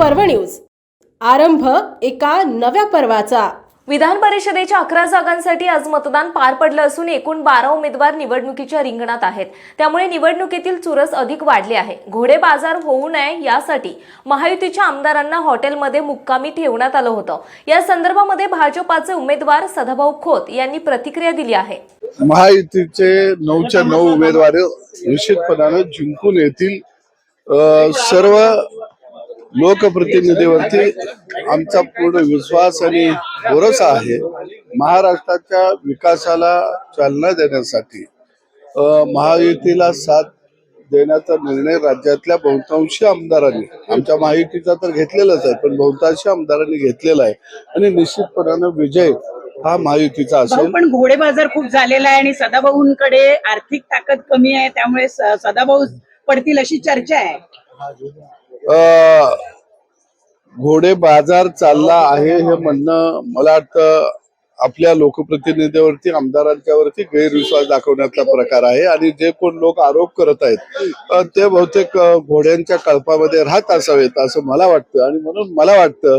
News. आरंभ एका नव्या पर्वाचा. विधान परिषदेच्या अकरा जागांसाठी आज मतदान पार पडलं असून एकूण बारा उमेदवार निवडणुकीच्या रिंगणात आहेत. त्यामुळे निवडणुकीतील चुरस अधिक वाढली आहे. घोडे बाजार होऊ नये यासाठी महायुतीच्या आमदारांना हॉटेलमध्ये मुक्कामी ठेवण्यात आलं होतं. या संदर्भामध्ये भाजपाचे उमेदवार सदाभाऊ खोत यांनी प्रतिक्रिया दिली आहे. महायुतीचे नऊच्या नऊ उमेदवार निश्चितपणानं जिंकून येतील. सर्व लोकप्रतिनिधीवरती आमचा पूर्ण विश्वास आणि भरोसा आहे. महाराष्ट्राच्या विकासाला चालना देण्यासाठी महायुतीला साथ देण्याचा निर्णय राज्यातल्या बहुतांशी आमदारांनी आमच्या महायुतीचा तर घेतलेलाच आहे पण बहुतांशी आमदारांनी घेतलेला आहे. आणि निश्चितपणानं विजय हा महायुतीचा असेल. पण घोडे बाजार खूप झालेला आहे आणि सदाभाऊंकडे आर्थिक ताकद कमी आहे त्यामुळे सदाभाऊ पडतील अशी चर्चा आहे. घोडे बाजार चालला आहे हे म्हणणं मला वाटतं आपल्या लोकप्रतिनिधीवरती आमदारांच्यावरती गैरविश्वास दाखवण्याचा प्रकार आहे. आणि जे कोण लोक आरोप करत आहेत ते बहुतेक घोड्यांच्या कळपामध्ये राहत असावेत असं मला वाटतं. आणि म्हणून मला वाटतं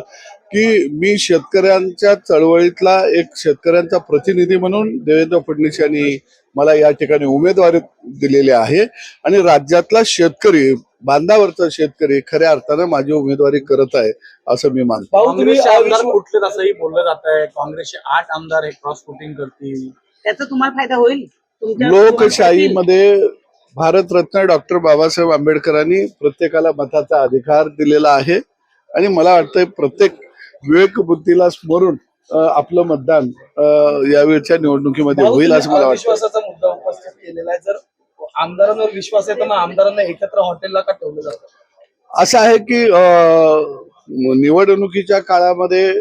की मी शेतकऱ्यांच्या चळवळीतला एक शेतकऱ्यांचा प्रतिनिधी म्हणून देवेंद्र फडणवीस यांनी मला या ठिकाणी उमेदवारी दिलेली आहे. आणि राज्यातला शेतकरी बांधावरचा शेतकरी खऱ्या अर्थानं माझी उमेदवारी करत आहे असं मी मानतो. काँग्रेसचे आमदार असंही बोललं जात आहे. काँग्रेसचे आठ आमदार हे क्रॉस वोटिंग करतील. त्याचा तुम्हाला फायदा होईल? लोकशाहीमध्ये भारतरत्न डॉक्टर बाबासाहेब आंबेडकरांनी प्रत्येकाला मताचा अधिकार दिलेला आहे. आणि मला वाटतं प्रत्येक विवेक बुद्धीला स्मरून आपलं मतदान यावेळच्या निवडणुकीमध्ये होईल असं मला वाटतं विश्वासाचा मुद्दा उपस्थित केलेला आहे. जर आमदारांवर विश्वास आहे तर मग आमदारांना एकत्र हॉटेलला का ठेवलं जातं असं आहे की निवडणुकीच्या काळामध्ये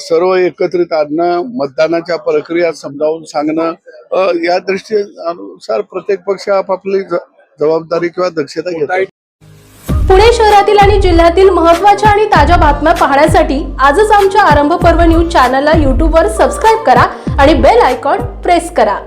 सर्व एकत्रित आणणं मतदानाच्या प्रक्रिया समजावून सांगणं या दृष्टीनुसार प्रत्येक पक्ष आपापली जबाबदारी किंवा दक्षता घेत आहे. पुणे शहरातील आणि जिल्ह्यातील महत्त्वाच्या आणि ताज्या बातम्या पाहण्यासाठी आजच आमच्या आरंभ पर्व न्यूज चॅनलला यूट्यूबवर सबस्क्राईब करा आणि बेल आयकॉन प्रेस करा